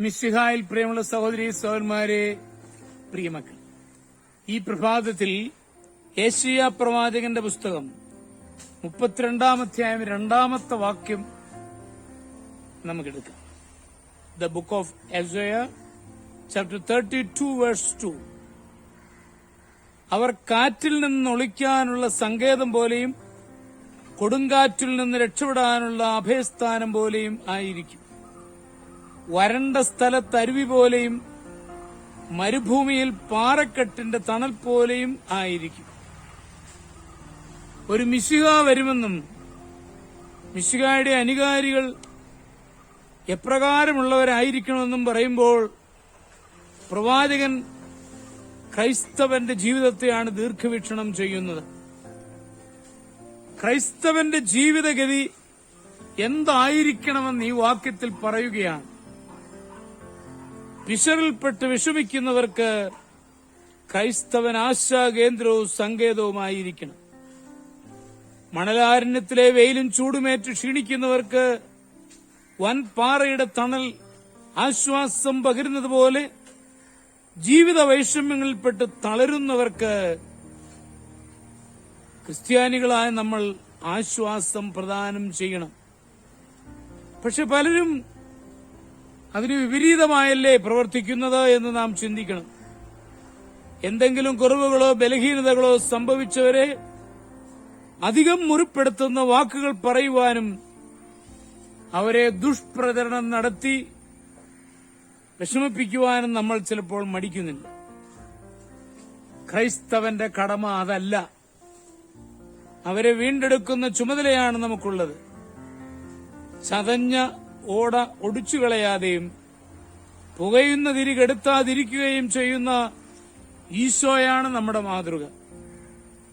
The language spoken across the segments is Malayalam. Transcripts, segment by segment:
മിസ്സിഹായിൽ പ്രിയമുള്ള സഹോദരി സഹോദരന്മാരെ പ്രിയമക്കൾ ഈ പ്രഭാതത്തിൽ ഏഷ്യ പ്രവാചകന്റെ പുസ്തകം മുപ്പത്തിരണ്ടാം അധ്യായം രണ്ടാമത്തെ വാക്യം നമുക്കെടുക്കാം. The book of Isaiah chapter thirty two verse two അവർ കാറ്റിൽ നിന്ന് ഒളിക്കാനുള്ള സങ്കേതം പോലെയും കൊടുങ്കാറ്റിൽ നിന്ന് രക്ഷപ്പെടാനുള്ള അഭയസ്ഥാനം പോലെയും ആയിരിക്കും. വരണ്ട സ്ഥലത്ത് അരുവി പോലെയും മരുഭൂമിയിൽ പാറക്കെട്ടിന്റെ തണൽ പോലെയും ആയിരിക്കും. ഒരു മിശിക വരുമെന്നും മിശികയുടെ അനുകാരികൾ എപ്രകാരമുള്ളവരായിരിക്കണമെന്നും പറയുമ്പോൾ പ്രവാചകൻ ക്രൈസ്തവന്റെ ജീവിതത്തെയാണ് ദീർഘവീക്ഷണം ചെയ്യുന്നത്. ക്രൈസ്തവന്റെ ജീവിതഗതി എന്തായിരിക്കണമെന്ന് ഈ വാക്യത്തിൽ പറയുകയാണ്. പിശറിൽപ്പെട്ട് വിഷമിക്കുന്നവർക്ക് ക്രൈസ്തവൻ ആശാകേന്ദ്രവും സങ്കേതവുമായിരിക്കണം. മണലാരണ്യത്തിലെ വെയിലും ചൂടുമേറ്റ് ക്ഷീണിക്കുന്നവർക്ക് വൻപാറയുടെ തണൽ ആശ്വാസം പകരുന്നതുപോലെ ജീവിത വൈഷമ്യങ്ങളിൽപ്പെട്ട് തളരുന്നവർക്ക് ക്രിസ്ത്യാനികളായ നമ്മൾ ആശ്വാസം പ്രദാനം ചെയ്യണം. പക്ഷെ പലരും അതിന് വിപരീതമായല്ലേ പ്രവർത്തിക്കുന്നത് എന്ന് നാം ചിന്തിക്കണം. എന്തെങ്കിലും കുറവുകളോ ബലഹീനതകളോ സംഭവിച്ചവരെ അധികം മുറിപ്പെടുത്തുന്ന വാക്കുകൾ പറയുവാനും അവരെ ദുഷ്പ്രചരണം നടത്തി വിഷമിപ്പിക്കുവാനും നമ്മൾ ചിലപ്പോൾ മടിക്കുന്നില്ല. ക്രൈസ്തവന്റെ കടമ അതല്ല. അവരെ വീണ്ടെടുക്കുന്ന ചുമതലയാണ് നമുക്കുള്ളത്. ചതഞ്ഞ ഓട ഒടിച്ചു കളയാതെയും പുകയുന്ന തിരി കെടുത്താതിരിക്കുകയും ചെയ്യുന്ന ഈശോയാണ് നമ്മുടെ മാതൃക.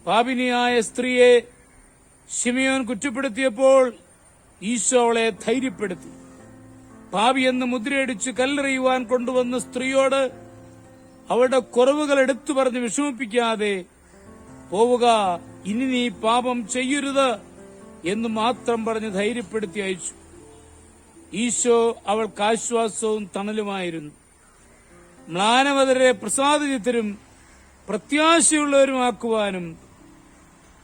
പാപിനിയായ സ്ത്രീയെ ശിമിയോൻ കുറ്റപ്പെടുത്തിയപ്പോൾ ഈശോ അവളെ ധൈര്യപ്പെടുത്തി. പാപിയെന്ന് മുദ്രയടിച്ച് കല്ലെറിയുവാൻ കൊണ്ടുവന്ന സ്ത്രീയോട് അവളുടെ കുറവുകൾ എടുത്തു പറഞ്ഞ് വിഷമിപ്പിക്കാതെ പോവുക ഇനി നീ പാപം ചെയ്യരുത് എന്ന് മാത്രം പറഞ്ഞ് ധൈര്യപ്പെടുത്തി അയച്ചു. ഈശോ അവൾക്ക് ആശ്വാസവും തണലുമായിരുന്നു. മ്ലാനവതരെ പ്രസാദിതരും പ്രത്യാശയുള്ളവരുമാക്കുവാനും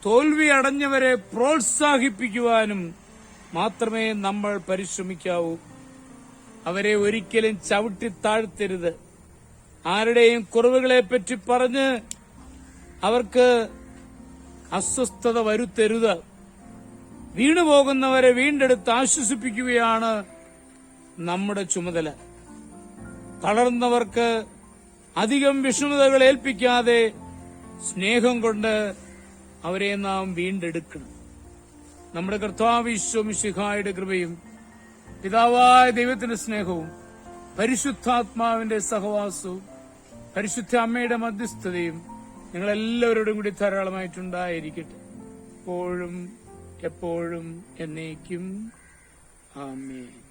തോൽവി അടഞ്ഞവരെ പ്രോത്സാഹിപ്പിക്കുവാനും മാത്രമേ നമ്മൾ പരിശ്രമിക്കാവൂ. അവരെ ഒരിക്കലും ചവിട്ടി താഴ്ത്തരുത്. ആരുടെയും കുറവുകളെപ്പറ്റി പറഞ്ഞ് അവർക്ക് അസ്വസ്ഥത വരുത്തരുത്. വീണുപോകുന്നവരെ വീണ്ടെടുത്ത് ആശ്വസിപ്പിക്കുകയാണ് നമ്മുടെ ചുമതല. തളർന്നവർക്ക് അധികം വിഷമതകൾ ഏൽപ്പിക്കാതെ സ്നേഹം കൊണ്ട് അവരെ നാം വീണ്ടെടുക്കണം. നമ്മുടെ കർത്താവിശ്വമിശിഹായുടെ കൃപയും പിതാവായ ദൈവത്തിന്റെ സ്നേഹവും പരിശുദ്ധാത്മാവിന്റെ സഹവാസവും പരിശുദ്ധ അമ്മയുടെ മധ്യസ്ഥതയും നിങ്ങളെല്ലാവരോടും കൂടി ധാരാളമായിട്ടുണ്ടായിരിക്കട്ടെ. എപ്പോഴും എപ്പോഴും എന്നേക്കും. ആമേൻ.